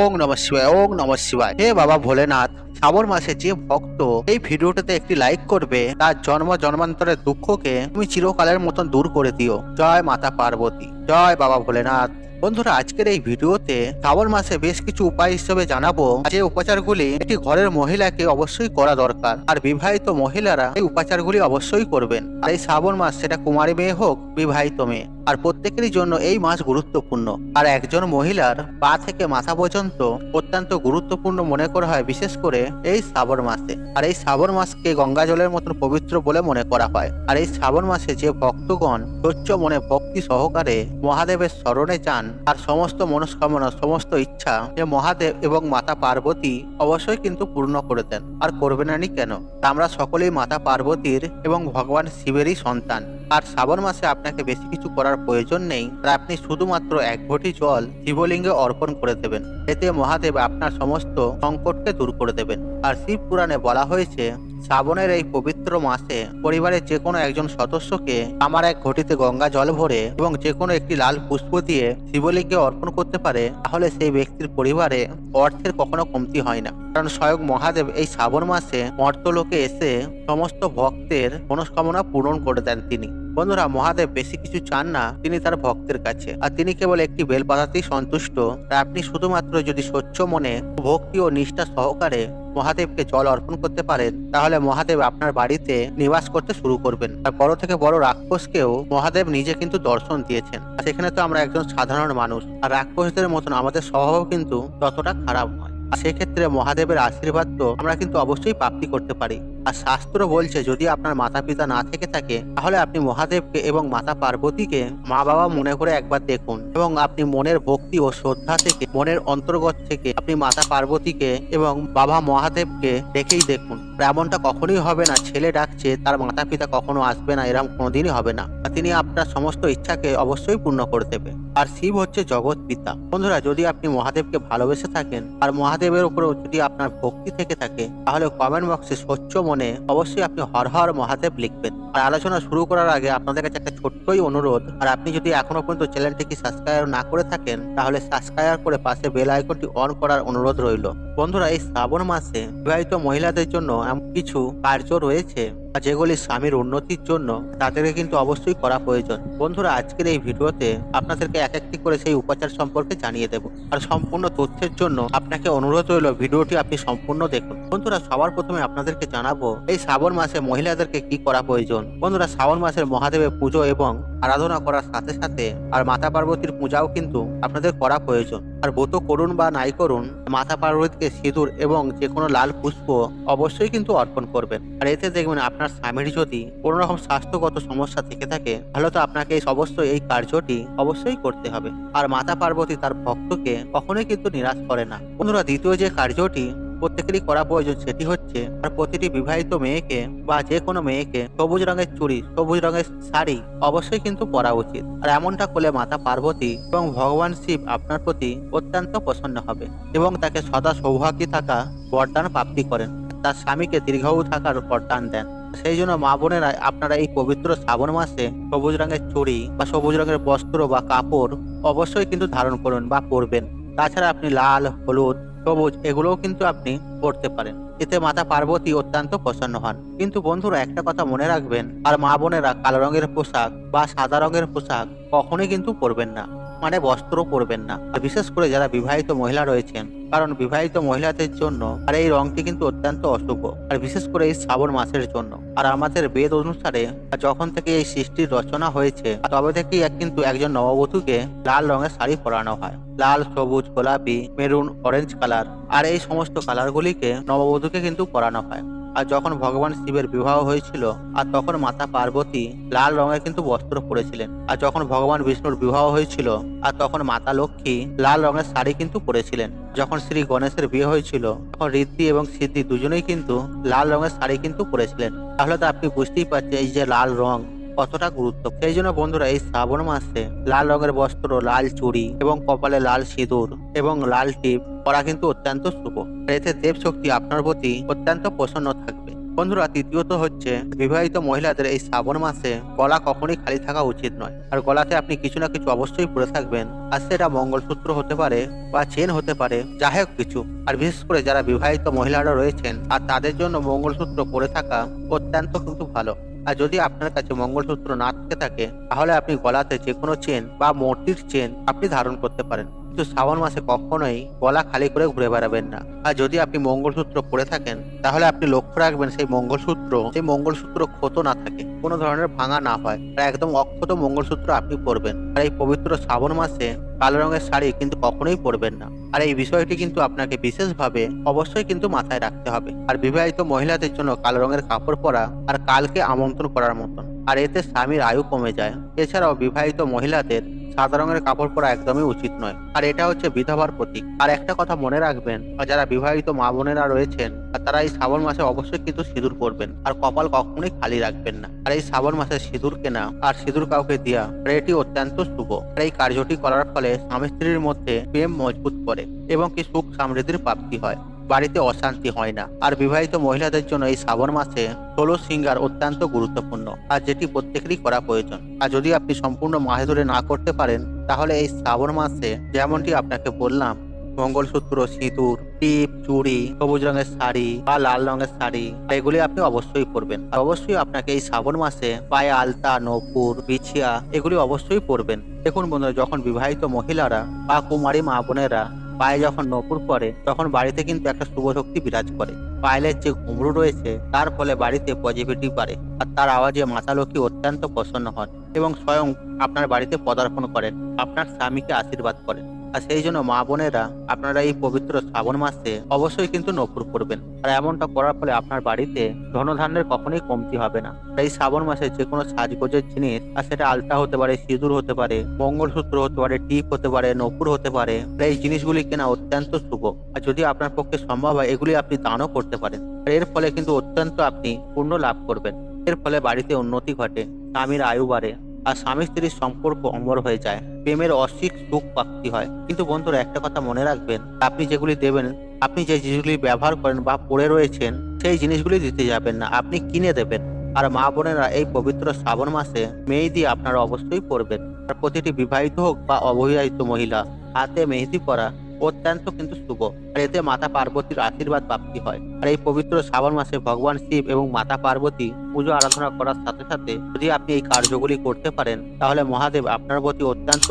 ওং নম শিবায়, ওং নম শিবায়। হে বাবা ভোলেনাথ, শ্রাবণ মাসে যে ভক্ত, এই ভিডিওটাতে একটি লাইক করবে, তার জন্ম জন্মান্তরের দুঃখকে তুমি চিরকালের মতন দূর করে দিও। জয় মাতা পার্বতী, জয় বাবা ভোলেনাথ। বন্ধুরা, আজকের এই ভিডিওতে শ্রাবণ মাসে বেশ কিছু উপায় হিসেবে জানাব। যে উপাচারগুলি একটি ঘরের মহিলাকে অবশ্যই করা দরকার, আর বিবাহিত মহিলারা এই উপাচারগুলি অবশ্যই করবেন। আর এই শ্রাবণ মাস সেটা কুমারী মেয়ে হোক, বিবাহিত মেয়ে, আর প্রত্যেকেরই জন্য এই মাস গুরুত্বপূর্ণ। আর একজন মহিলার পা থেকে মাথা পর্যন্ত অত্যন্ত গুরুত্বপূর্ণ মনে করা হয়, বিশেষ করে এই শ্রাবণ মাসে। আর এই শ্রাবণ মাসকে গঙ্গা জলের মতন পবিত্র বলে মনে করা হয়। আর এই শ্রাবণ মাসে যে ভক্তগণ স্বচ্ছ মনে ভক্তি সহকারে মহাদেবের স্মরণে যান আর সমস্ত মনস্কামনা, সমস্ত ইচ্ছা যে মহাদেব এবং মাতা পার্বতী অবশ্যই কিন্তু পূর্ণ করে দেন আর করবে না নি কেন? আমরা সকলেই মাতা পার্বতীর এবং ভগবান শিবেরই সন্তান। আর শ্রাবণ মাসে আপনাকে বেশি কিছু করার প্রয়োজন নেই। আর আপনি শুধুমাত্র এক ঘটি জল শিবলিঙ্গে অর্পণ করে দেবেন। এতে মহাদেব আপনার সমস্ত সংকটকে দূর করে দেবেন। আর শিব পুরাণে বলা হয়েছে শ্রাবণের এই পবিত্র মাসে পরিবারের যে কোনো একজন সদস্যকে আমার এক ঘটিতে গঙ্গা জল ভরে এবং যে কোনো একটি লাল পুষ্প দিয়ে শিবলিঙ্গে অর্পণ করতে পারে, তাহলে সেই ব্যক্তির পরিবারে অর্থের কখনো কমতি হয় না। কারণ স্বয়ং মহাদেব এই শ্রাবণ মাসে মর্তলোকে এসে সমস্ত ভক্তের মনস্কামনা পূরণ করে দেন তিনি। বন্ধুরা, মহাদেব বেশি কিছু চান না, তিনি তার ভক্তের কাছে। আর তিনি কেবল একটি বেলপাতাতেই সন্তুষ্ট। আর আপনি শুধুমাত্র যদি স্বচ্ছ মনে, ভক্তি ও নিষ্ঠা সহকারে মহাদেবকে জল অর্পণ করতে পারেন, তাহলে মহাদেব আপনার বাড়িতে নিবাস করতে শুরু করবেন। আর বড় থেকে বড় রাক্ষসকেও মহাদেব নিজে কিন্তু দর্শন দিয়েছেন। আর সেখানে তো আমরা একজন সাধারণ মানুষ, আর রাক্ষসদের মতন আমাদের স্বভাবও কিন্তু ততটা খারাপ নয়। আর সেক্ষেত্রে মহাদেবের আশীর্বাদ তো আমরা কিন্তু অবশ্যই প্রাপ্তি করতে পারি। আর শাস্ত্র বলছে, যদি আপনার মাতা পিতা না থেকে থাকে, তাহলে আপনি মহাদেবকে এবং মাতা পার্বতীকে মা বাবা মনে করে একবার দেখুন। এবং আপনি মনের ভক্তি ও শ্রদ্ধা থেকে, মনের অন্তর্গত থেকে, আপনি মাতা পার্বতীকে এবং বাবা মহাদেবকে দেখেই দেখুন। এমনটা কখনোই হবে না, ছেলে ডাকছে, তার মাতা পিতা কখনো আসবে না এরকম কোনোদিনই হবে না। তিনি আপনার সমস্ত ইচ্ছাকে অবশ্যই পূর্ণ করে দেবে। আর শিব হচ্ছে জগৎ পিতা। বন্ধুরা, যদি আপনি মহাদেবকে ভালোবেসে থাকেন, আর মহাদেবের উপরেও যদি আপনার ভক্তি থেকে থাকে, তাহলে কমেন্ট বক্সে স্বচ্ছ মনে অবশ্যই আপনি হর হর মহাদেব লিখবেন। আর আলোচনা শুরু করার আগে আপনাদের কাছে একটা ছোট্টই অনুরোধ, আর আপনি যদি এখনও পর্যন্ত চ্যানেলটিকে সাবস্ক্রাইব না করে থাকেন, তাহলে সাবস্ক্রাইব করে পাশে বেল আইকনটি অন করার অনুরোধ রইল। বন্ধুরা, এই শ্রাবণ মাসে বিবাহিত মহিলাদের জন্য এমন কিছু কার্য রয়েছে যেগুলি স্বামীর উন্নতির জন্য তাদেরকে কিন্তু অবশ্যই করা প্রয়োজন। বন্ধুরা, আজকের এই ভিডিওতে আপনাদেরকে এক একটি করে সেই উপাচার সম্পর্কে জানিয়ে দেব। আর সম্পূর্ণ তথ্যের জন্য আপনাকে অনুরোধ রইল, ভিডিওটি আপনি সম্পূর্ণ দেখুন। বন্ধুরা, সবার প্রথমে আপনাদেরকে জানাব, এই শ্রাবণ মাসে মহিলাদেরকে কি করা প্রয়োজন? বন্ধুরা, শ্রাবণ মাসের মহাদেবের পুজো এবং আরাধনা করার সাথে সাথে আর মাতা পার্বতীর পূজাও কিন্তু আপনাদের করা প্রয়োজন। আর ব্রত করুন বা নাই করুন, মাথা পার্বতীকে সিঁদুর এবং যে কোনো লাল পুষ্প অবশ্যই কিন্তু অর্পণ করবেন। আর এতে দেখবেন আপনার স্বামীর যদি কোনো রকম স্বাস্থ্যগত সমস্যা থেকে থাকে, তাহলে তো আপনাকে সমস্ত এই কার্যটি অবশ্যই করতে হবে। আর মাতা পার্বতী তার ভক্তকে কখনোই কিন্তু নিরাশ করে না। বন্ধুরা, দ্বিতীয় যে কার্যটি প্রত্যেকেরই করা প্রয়োজন সেটি হচ্ছে আর প্রতিটি বিবাহিত মেয়েকে বা যে কোনো মেয়েকে সবুজ রঙের চুড়ি, সবুজ রঙের শাড়ি অবশ্যই কিন্তু পরা উচিত। আর এমনটা করলে মাতা পার্বতী এবং ভগবান শিব আপনার প্রতি অত্যন্ত প্রসন্ন হবে এবং তাকে সদা সৌভাগ্যী থাকা বরদান প্রাপ্তি করেন। তার স্বামীকে দীর্ঘায়ু থাকার বরদান দেন। সেই জন্য মা বোনেরা আপনারা এই পবিত্র শ্রাবণ মাসে সবুজ রঙের চুড়ি বা সবুজ রঙের বস্ত্র বা কাপড় অবশ্যই কিন্তু ধারণ করুন বা পরবেন। তাছাড়া আপনি লাল, হলুদ সবুজ, এগুলোও কিন্তু আপনি পড়তে পারেন। এতে মাতা পার্বতী অত্যন্ত প্রসন্ন হন। কিন্তু বন্ধুরা, একটা কথা মনে রাখবেন, আর মা বোনেরা কালো রঙের পোশাক বা সাদা রঙের পোশাক কখনোই কিন্তু পরবেন না। মানে বস্ত্র পরবেন না। বিশেষ করে যারা বিবাহিত মহিলা রয়েছেন, কারণ বিবাহিত মহিলাদের জন্য আর এই রংটি কিন্তু অত্যন্ত অশুভ। আর বিশেষ করে এই শ্রাবণ মাসের জন্য। আর আমাদের বেদ অনুসারে যখন থেকে এই সৃষ্টির রচনা হয়েছে, তবে থেকেই কিন্তু একজন নববধূকে লাল রঙের শাড়ি পরানো হয়। লাল, সবুজ, গোলাপি, মেরুন অরেঞ্জ কালার আর এই সমস্ত কালারগুলিকে নববধূকে কিন্তু পরানো হয়। আর যখন ভগবান শিবের বিবাহ হয়েছিল, আর তখন মাতা পার্বতী লাল রঙের কিন্তু বস্ত্র পরেছিলেন। আর যখন ভগবান বিষ্ণুর বিবাহ হয়েছিল, আর তখন মাতা লক্ষ্মী লাল রঙের শাড়ি কিন্তু পরেছিলেন। যখন শ্রী গণেশের বিয়ে হয়েছিল, তখন ঋদ্ধি এবং সিদ্ধি দুজনেই কিন্তু লাল রঙের শাড়ি কিন্তু পরেছিলেন। তাহলে তো আপনি বুঝতেই পারছেন, এই যে লাল রং কতটা গুরুত্ব? সেই জন্য বন্ধুরা এই শ্রাবণ মাসে লাল রঙের বস্ত্র, লাল চুড়ি এবং কপালে লাল সিঁদুর এবং লাল টিপ পরা কিন্তু অত্যন্ত শুভ। এতে দেব শক্তি আপনার প্রতি অত্যন্ত প্রসন্ন থাকবে। বন্ধুরা, তৃতীয়ত হচ্ছে বিবাহিত মহিলাদের এই শ্রাবণ মাসে গলা কখনোই খালি থাকা উচিত নয়। আর গলাতে আপনি কিছু না কিছু অবশ্যই পরে থাকবেন। আর সেটা মঙ্গলসূত্র হতে পারে বা চেন হতে পারে, যাই হোক কিছু। আর বিশেষ করে যারা বিবাহিত মহিলারা রয়েছেন, আর তাদের জন্য মঙ্গলসূত্র পরে থাকা অত্যন্ত কিন্তু ভালো। আর যদি আপনার কাছে মঙ্গলসূত্র না থেকে থাকে, তাহলে আপনি গলাতে যে কোনো চেন বা মূর্তির চেন আপনি ধারণ করতে পারেন। কিন্তু শ্রাবণ মাসে কখনোই গলা খালি করে ঘুরে বেড়াবেন না। আর যদি আপনি মঙ্গলসূত্র পরে থাকেন, তাহলে আপনি লক্ষ্য রাখবেন সেই মঙ্গলসূত্র সেই মঙ্গলসূত্র ক্ষত না থাকে। কোনো ধরনের ভাঙা না হয়। আর একদম অক্ষত মঙ্গলসূত্র আপনি পরবেন আর এই পবিত্র শ্রাবণ মাসে কালো রঙের শাড়ি কিন্তু কখনোই পরবেন না। আর এই বিষয়টি কিন্তু আপনাকে বিশেষভাবে অবশ্যই কিন্তু মাথায় রাখতে হবে। আর বিবাহিত মহিলাদের জন্য কালো রঙের কাপড় পরা আর কালকে আমন্ত্রণ করার মতন। আর এতে স্বামীর আয়ু কমে যায়। এছাড়াও বিবাহিত মহিলাদের সাদা রঙের কাপড় পরা একদমই উচিত নয়। আর এটা হচ্ছে বিধবার প্রতীক। আর একটা কথা মনে রাখবেন যারা বিবাহিত মা বোনেরা রয়েছেন তারা এই শ্রাবণ মাসে অবশ্যই কিন্তু সিঁদুর পরবেন। আর কপাল কখনোই খালি রাখবেন না। আর এই শ্রাবণ মাসে সিঁদুর কেনা আর সিঁদুর কাউকে দেওয়া এটি অত্যন্ত শুভ। আর এই কার্যটি করার ফলে স্বামী স্ত্রীর মধ্যে প্রেম মজবুত করে, এবং কি সুখ সমৃদ্ধির প্রাপ্তি হয়। বাড়িতে অশান্তি হয় না। আর বিবাহিত মহিলাদের জন্য এই শ্রাবণ মাসে ষোলো সিঙ্গার অত্যন্ত গুরুত্বপূর্ণ, আর যেটি প্রত্যেকেরই করা প্রয়োজন। আর যদি আপনি সম্পূর্ণ মাহে ধরে না করতে পারেন, তাহলে এই শ্রাবণ মাসে যেমনটি আপনাকে বললাম, মঙ্গলসূত্র, সিঁদুর, টিপ, চুড়ি, সবুজ রঙের শাড়ি বা লাল রঙের শাড়ি, এগুলি আপনি অবশ্যই পরবেন। আর অবশ্যই আপনাকে এই শ্রাবণ মাসে পায়ে আলতা, নপুর, বিছিয়া, এগুলি অবশ্যই পরবেন। দেখুন বন্ধুরা, যখন বিবাহিত মহিলারা বা কুমারী মা বোনেরা পায়ে যখন নপুর পরে তখন বাড়িতে কিন্তু একটা শুভ শক্তি বিরাজ করে। পায়েলের যে ঘুমরু রয়েছে, তার ফলে বাড়িতে পজিটিভিটি বাড়ে আর তার আওয়াজে মাতা লক্ষ্মী অত্যন্ত প্রসন্ন হন এবং স্বয়ং আপনার বাড়িতে পদার্পণ করেন, আপনার স্বামীকে আশীর্বাদ করেন। আর সেই জন্য মা বোনেরা আপনারা এই পবিত্র শ্রাবণ মাসে অবশ্যই কিন্তু নপুর করবেন। আর এমনটা করার ফলে আপনার বাড়িতে ধনধান্যের কখনোই কমতি হবে না। তাই শ্রাবণ মাসে যে কোনো সাজগোজের জিনিস, আর সেটা আলতা হতে পারে, সিঁদুর হতে পারে, মঙ্গলসূত্র হতে পারে, টিপ হতে পারে নপুর হতে পারে এই জিনিসগুলি কেনা অত্যন্ত শুভ। আর যদি আপনার পক্ষে সম্ভব হয়, এগুলি আপনি দানও করতে পারেন। আর এর ফলে কিন্তু অত্যন্ত আপনি পূর্ণ লাভ করবেন। এর ফলে বাড়িতে উন্নতি ঘটে, স্বামীর আয়ু বাড়ে আর স্বামী স্ত্রীর সম্পর্ক অমর হয়ে যায়। প্রেমের অসিক সুখ প্রাপ্তি হয়। কিন্তু বন্ধুরা, একটা কথা মনে রাখবেন, আপনি যেগুলি দেবেন, আপনি যে জিনিসগুলি ব্যবহার করেন বা পড়ে রয়েছেন, সেই জিনিসগুলি দিতে যাবেন না, আপনি কিনে দেবেন। আর মা বোনেরা এই পবিত্র শ্রাবণ মাসে মেহেদি আপনারা অবশ্যই পরবেন। আর প্রতিটি বিবাহিত হোক বা অবিবাহিত মহিলা, হাতে মেহেদি পরা অত্যন্ত কিন্তু শুভ। আর এতে মাতা পার্বতীর আশীর্বাদ প্রাপ্তি হয়। আর এই পবিত্র শ্রাবণ মাসে ভগবান শিব এবং মাতা পার্বতী পুজো আরাধনা করার সাথে সাথে যদি আপনি এই কার্যগুলি করতে পারেন, তাহলে মহাদেব আপনার প্রতি অত্যন্ত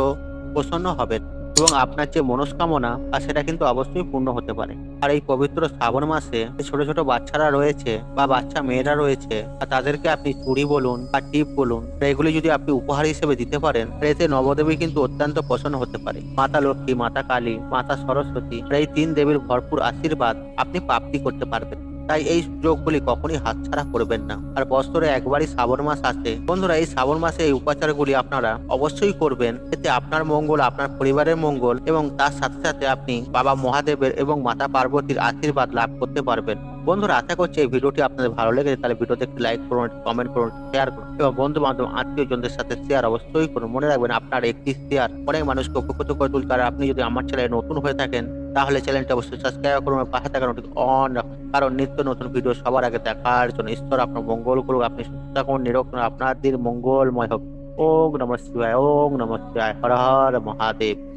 প্রসন্ন হবেন। এবং আপনার যে মনস্কামনা, আর সেটা কিন্তু অবশ্যই পূর্ণ হতে পারে। আর এই পবিত্র শ্রাবণ মাসে ছোট ছোট বাচ্চারা রয়েছে বা বাচ্চা মেয়েরা রয়েছে, আর তাদেরকে আপনি চুড়ি বলুন বা টিপ বলুন এগুলি যদি আপনি উপহার হিসেবে দিতে পারেন এতে নবদেবী কিন্তু অত্যন্ত প্রসন্ন হতে পারে। মাতা লক্ষ্মী, মাতা কালী, মাতা সরস্বতী এই তিন দেবীর ভরপুর আশীর্বাদ আপনি প্রাপ্তি করতে পারবেন। তাই এই সুযোগগুলি কখনই হাতছাড়া করবেন না। আর বছরে একবারই শ্রাবণ মাস আসে। বন্ধুরা, এই শ্রাবণ মাসে এই উপাচারগুলি আপনারা অবশ্যই করবেন। এতে আপনার মঙ্গল, আপনার পরিবারের মঙ্গল এবং তার সাথে সাথে আপনি বাবা মহাদেবের এবং মাতা পার্বতীর আশীর্বাদ লাভ করতে পারবেন। বন্ধুরা, আশা করছি এই ভিডিওটি আপনাদের ভালো লেগেছে। তাহলে ভিডিওতে একটি লাইক করুন কমেন্ট করুন শেয়ার করুন এবং বন্ধু বান্ধব আত্মীয় জনদের সাথে শেয়ার অবশ্যই করুন। মনে রাখবেন, আপনার একটি শেয়ার অনেক মানুষকে উপকৃত করে তুলতে আর আপনি যদি আমার চ্যানেলে নতুন হয়ে থাকেন তাহলে চ্যানেলটি অবশ্যই সাবস্ক্রাইব করুন এবং পাশে থাকা নোটিফিকেশন অন রাখুন। কারণ নিত্য নতুন ভিডিও সবার আগে দেখার জন্য ঈশ্বর আপনার মঙ্গল করুক, আপনি সুস্থ থাকুন, নিরোগ আপনার দিন মঙ্গলময় হোক। ওম নমঃ শিবায়, ওম নমঃ শিবায়, হর হর মহাদেব।